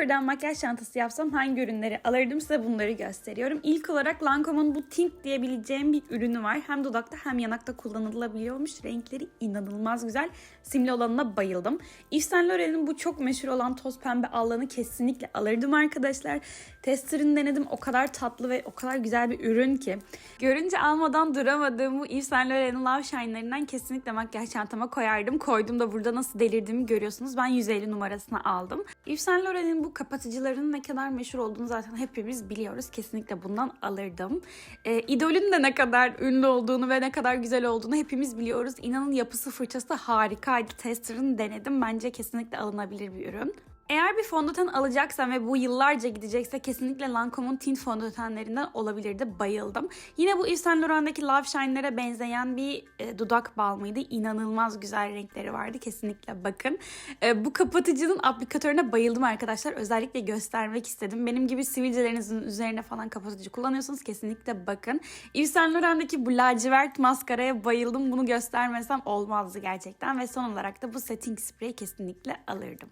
sıfırdan makyaj çantası yapsam hangi ürünleri alırdım size bunları gösteriyorum. İlk olarak Lancome'un bu tint diyebileceğim bir ürünü var. Hem dudakta hem yanakta kullanılabiliyormuş. Renkleri inanılmaz güzel. Simli olanına bayıldım. Yves Saint Laurent'in bu çok meşhur olan toz pembe allanı kesinlikle alırdım arkadaşlar. Tester'ını denedim. O kadar tatlı ve o kadar güzel bir ürün ki. Görünce almadan duramadığım bu Yves Saint Laurent'in Love Shine'larından kesinlikle makyaj çantama koyardım. Koydum da burada nasıl delirdiğimi görüyorsunuz. Ben 150 numarasını aldım. Yves Saint Laurent'in bu kapatıcılarının ne kadar meşhur olduğunu zaten hepimiz biliyoruz. Kesinlikle bundan alırdım. Ee, idolün de ne kadar ünlü olduğunu ve ne kadar güzel olduğunu hepimiz biliyoruz. İnanın yapısı fırçası harikaydı. Tester'ını denedim. Bence kesinlikle alınabilir bir ürün. Eğer bir fondöten alacaksam ve bu yıllarca gidecekse kesinlikle Lancome'un tint fondötenlerinden olabilirdi. Bayıldım. Yine bu Yves Saint Laurent'daki Love Shine'lere benzeyen bir e, dudak balmıydı. İnanılmaz güzel renkleri vardı. Kesinlikle bakın. E, bu kapatıcının aplikatörüne bayıldım arkadaşlar. Özellikle göstermek istedim. Benim gibi sivilcelerinizin üzerine falan kapatıcı kullanıyorsanız kesinlikle bakın. Yves Saint Laurent'daki bu lacivert maskaraya bayıldım. Bunu göstermesem olmazdı gerçekten. Ve son olarak da bu setting spreyi kesinlikle alırdım.